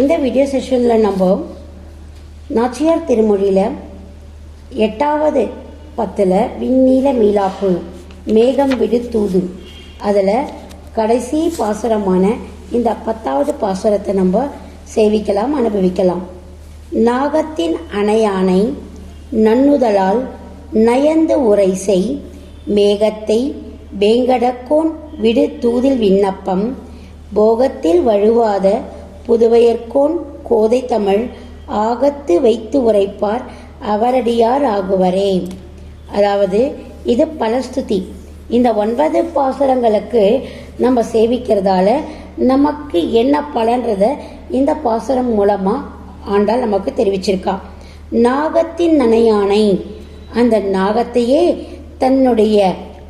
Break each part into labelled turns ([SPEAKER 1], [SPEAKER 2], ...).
[SPEAKER 1] இந்த வீடியோ செஷனில் நம்ம நாச்சியார் திருமொழியில் எட்டாவது பத்தில் விண்ணீல மீளாப்பு மேகம் விடு தூது. அதில் கடைசி பாசுரமான இந்த பத்தாவது பாசுரத்தை நம்ம சேவிக்கலாம் அனுபவிக்கலாம். நாகத்தின் அணையானை நன்னுதலால் நயந்து உரை செய் மேகத்தை வேங்கடக்கோன் விடு தூதில் விண்ணப்பம் போகத்தில் வழுவாத புதுவையர்கோன் கோதை தமிழ் ஆகத்து வைத்து உரைப்பார் அவரடியார் ஆகுவரே. அதாவது இது பலஸ்துதி இந்த ஒன்பது பாசுரங்களுக்கு நம்ம சேவிக்கிறதால நமக்கு என்ன பலன்றத இந்த பாசுரம் மூலமா ஆண்டால் நமக்கு தெரிவிச்சிருக்கா. நாகத்தின் நனையானை அந்த நாகத்தையே தன்னுடைய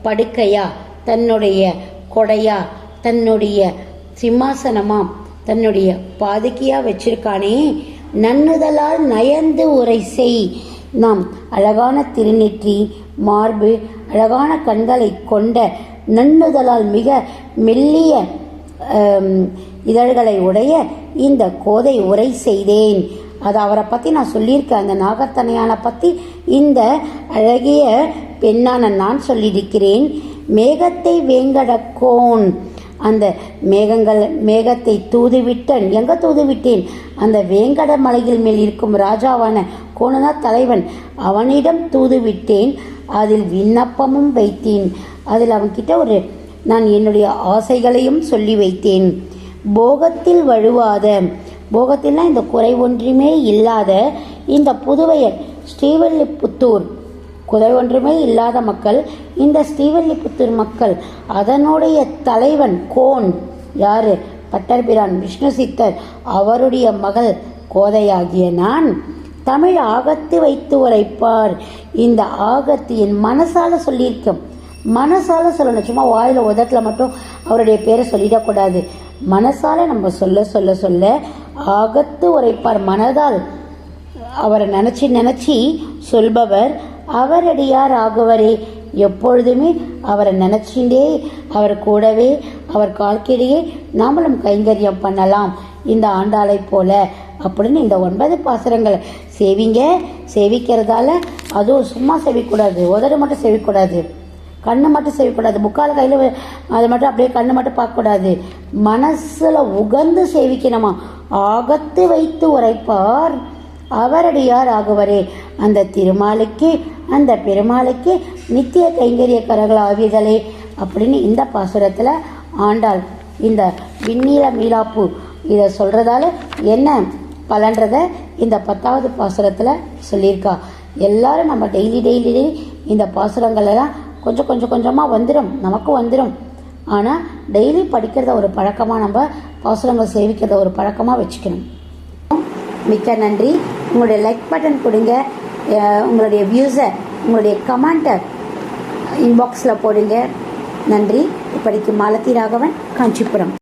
[SPEAKER 1] படுக்கையா தன்னுடைய கொடையா தன்னுடைய சிம்மாசனமா தன்னுடைய பாதுகையாக வச்சிருக்கானே. நன்னுதலால் நயந்து உரை செய். நாம் அழகான திருநெற்றி மார்பு அழகான கண்களை கொண்ட நன்னுதலால் மிக மெல்லிய இதழ்களை உடைய இந்த கோதை உரை செய்தேன். அது அவரை பற்றி நான் சொல்லியிருக்கேன். அந்த நாகத்தனையான பற்றி இந்த அழகிய பெண்ணான நான் சொல்லியிருக்கிறேன். மேகத்தை வேங்கடக்கோன் அந்த மேகங்கள் மேகத்தை தூதுவிட்டேன் எங்க தூதுவிட்டேன்? அந்த வேங்கட மலையில் மேல் இருக்கும் ராஜாவான கோணனா தலைவன் அவனிடம் தூதுவிட்டேன். அதில் விண்ணப்பமும் வைத்தேன். அதில் அவன்கிட்ட ஒரு நான் என்னுடைய ஆசைகளையும் சொல்லி வைத்தேன். போகத்தில் வழுவாத போகத்தில்னா இந்த குறை ஒன்றுமே இல்லாத இந்த புதுவையர் ஸ்ரீவல்லிபுத்தூர் குறை ஒன்றுமே இல்லாத மக்கள் இந்த ஸ்ரீவல்லிபுத்தூர் மக்கள் அதனுடைய தலைவன் கோன் யாரு? பட்டர்பிரான் விஷ்ணு சித்தர் அவருடைய மகள் கோதையாகிய நான் தமிழ் ஆகத்து வைத்து உரைப்பார். இந்த ஆகத்து என் மனசால சொல்லியிருக்கோம். மனசால சொல்லணும். சும்மா வாயில உதட்டில் மட்டும் அவருடைய பேரை சொல்லிடக்கூடாது மனசால நம்ம சொல்ல சொல்ல சொல்ல ஆகத்து உரைப்பார். மனதால் அவரை நினச்சி நினச்சி சொல்பவர் அவரடியார் ஆகுவரே. எப்பொழுதுமே அவரை நினச்சிண்டே அவர் கூடவே அவர் கால்கிடையே நாமளும் கைங்கரியம் பண்ணலாம். இந்த ஆண்டாளை போல. அப்படின்னு இந்த ஒன்பது பாசுரங்களை சேவிங்க சேவிக்கிறதால அதுவும் சும்மா செவிக்கூடாது. உதடு மட்டும் செவிக்கூடாது. கண்ணு மட்டும் செய்யக்கூடாது முக்கால் கையில் அதை மட்டும் அப்படியே கண்ணு மட்டும் பார்க்கக்கூடாது. மனசில் உகந்து சேவிக்கணுமா? ஆகத்து வைத்து உரைப்பார். அவரடியார் ஆகுவரே. அந்த திருமாலுக்கு அந்த பெருமாளுக்கு நித்திய கைங்கரியக்காரர்கள் ஆவியதலே அப்படின்னு இந்த பாசுரத்தில் ஆண்டாள் இந்த விண்ணீல மீளாப்பு இதை சொல்கிறதால என்ன பலன்றதை இந்த பத்தாவது பாசுரத்தில் சொல்லியிருக்கா. எல்லாரும் நம்ம டெய்லி டெய்லி டெய்லி இந்த பாசுரங்களெல்லாம் கொஞ்சம் கொஞ்சம் கொஞ்சமாக வந்துடும் நமக்கும் வந்துடும் ஆனால் டெய்லி படிக்கிறத ஒரு பழக்கமாக நம்ம பாசுரங்கள் சேவிக்கிறத ஒரு பழக்கமாக வச்சுக்கணும். மிக்க நன்றி. உங்களுடைய லைக் பட்டன் கொடுங்க. உங்களுடைய வியூஸை உங்களுடைய கமெண்ட்டை இன்பாக்ஸில் போடுங்க. நன்றி. இப்படிக்கு மாலதி ராகவன் காஞ்சிபுரம்.